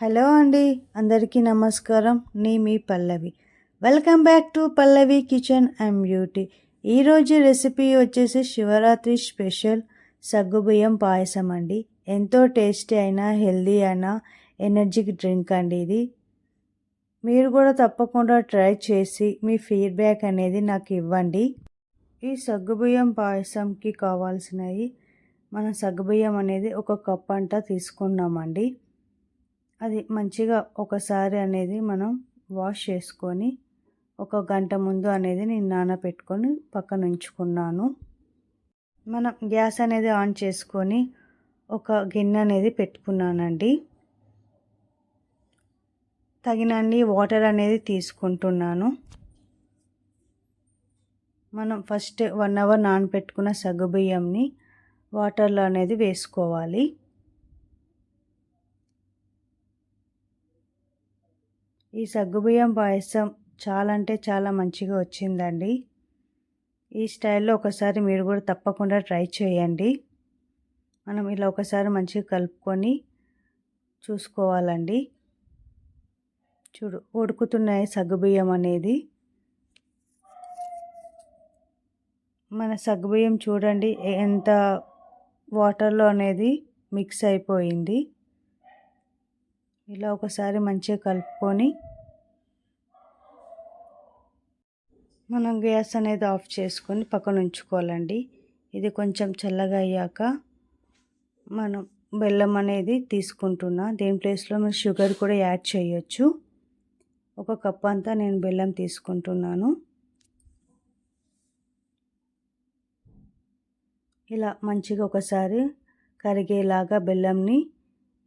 Hello అండి అందరికీ నమస్కారం. నీ మీ Pallavi. Welcome back to Pallavi kitchen and beauty. ఈరోజు రెసిపీ వచ్చేసి శివరాత్రి స్పెషల్ సగ్గుబియ్యం పాయసం అండి. ఎంతో టేస్టీ అయినా హెల్దీ అయినా ఎనర్జిక్ డ్రింక్ అండి ఇది. మీరు కూడా తప్పకుండా ట్రై చేసి మీ ఫీడ్బ్యాక్ అనేది నాకు ఇవ్వండి. ఈ సగ్గుబియ్యం పాయసంకి కావాల్సినవి మన సగ్గుబియ్యం అనేది ఒక కప్ అంట తీసుకున్నామండి. అది మంచిగా ఒకసారి అనేది మనం వాష్ చేసుకొని ఒక గంట ముందు అనేది నేను నానబెట్టుకొని పక్కన ఉంచుకున్నాను. మనం గ్యాస్ అనేది ఆన్ చేసుకొని ఒక గిన్నె అనేది పెట్టుకున్నానండి. తగినన్ని వాటర్ అనేది తీసుకుంటున్నాను. మనం ఫస్ట్ వన్ అవర్ నానబెట్టుకున్న సగ్గుబియ్యంని వాటర్లో అనేది వేసుకోవాలి. ఈ సగ్గుబియ్యం పాయసం చాలా అంటే చాలా మంచిగా వచ్చిందండి. ఈ స్టైల్లో ఒకసారి మీరు కూడా తప్పకుండా ట్రై చేయండి. మనం ఇలా ఒకసారి మంచిగా కలుపుకొని చూసుకోవాలండి. చూడు ఉడుకుతున్నాయి సగ్గుబియ్యం అనేది. మన సగ్గుబియ్యం చూడండి ఎంత వాటర్లో అనేది మిక్స్ అయిపోయింది. ఇలా ఒకసారి మంచిగా కలుపుకొని మనం గ్యాస్ అనేది ఆఫ్ చేసుకొని పక్కన ఉంచుకోవాలండి. ఇది కొంచెం చల్లగా అయ్యాక మనం బెల్లం అనేది తీసుకుంటున్నా. దేని ప్లేస్లో మీరు షుగర్ కూడా యాడ్ చేయొచ్చు. ఒక కప్ అంతా నేను బెల్లం తీసుకుంటున్నాను. ఇలా మంచిగా ఒకసారి కరిగేలాగా బెల్లంని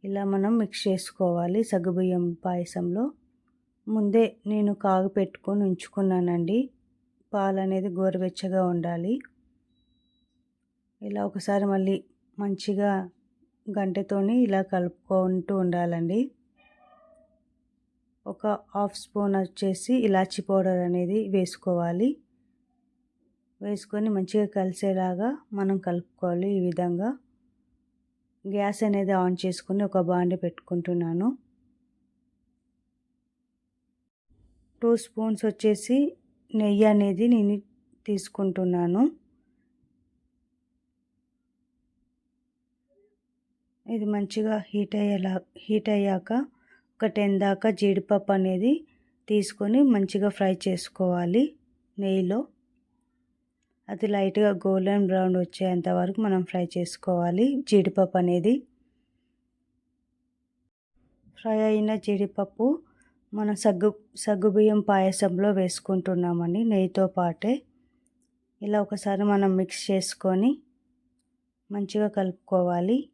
ఇలా మనం మిక్స్ చేసుకోవాలి సగ్గుబియ్యం పాయసంలో. ముందే నేను కాగు పెట్టుకొని ఉంచుకున్నానండి. పాలు అనేది గోరువెచ్చగా ఉండాలి. ఇలా ఒకసారి మళ్ళీ మంచిగా గంటతోని ఇలా కలుపుకుంటూ ఉండాలండి. ఒక హాఫ్ స్పూన్ వచ్చేసి ఇలాచి పౌడర్ అనేది వేసుకోవాలి. వేసుకొని మంచిగా కలిసేలాగా మనం కలుపుకోవాలి ఈ విధంగా. గ్యాస్ అనేది ఆన్ చేసుకుని ఒక బాండి పెట్టుకుంటున్నాను. టూ స్పూన్స్ వచ్చేసి నెయ్యి అనేది నేను తీసుకుంటున్నాను. ఇది మంచిగా హీట్ అయ్యేలా హీట్ అయ్యాక ఒక టెన్ దాకా జీడిపప్పు అనేది తీసుకొని మంచిగా ఫ్రై చేసుకోవాలి నెయ్యిలో. అది లైట్గా గోల్డెన్ బ్రౌన్ వచ్చేంత వరకు మనం ఫ్రై చేసుకోవాలి జీడిపప్పు అనేది. ఫ్రై అయిన జీడిపప్పు మన సగ్గు సగ్గుబియ్యం పాయసంలో వేసుకుంటున్నామండి నెయ్యితో పాటే. ఇలా ఒకసారి మనం మిక్స్ చేసుకొని మంచిగా కలుపుకోవాలి.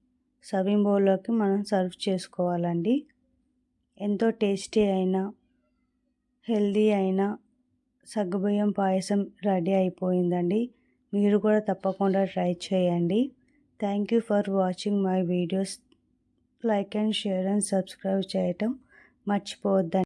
సర్వింగ్ బౌల్లోకి మనం సర్వ్ చేసుకోవాలండి. ఎంతో టేస్టీ అయినా హెల్దీ అయినా సగ్గుబియ్యం పాయసం రెడీ అయిపోయిందండి. మీరు కూడా తప్పకుండా ట్రై చేయండి. Thank you for watching my videos. Like and share and subscribe చేయటం మర్చిపోవద్దండి.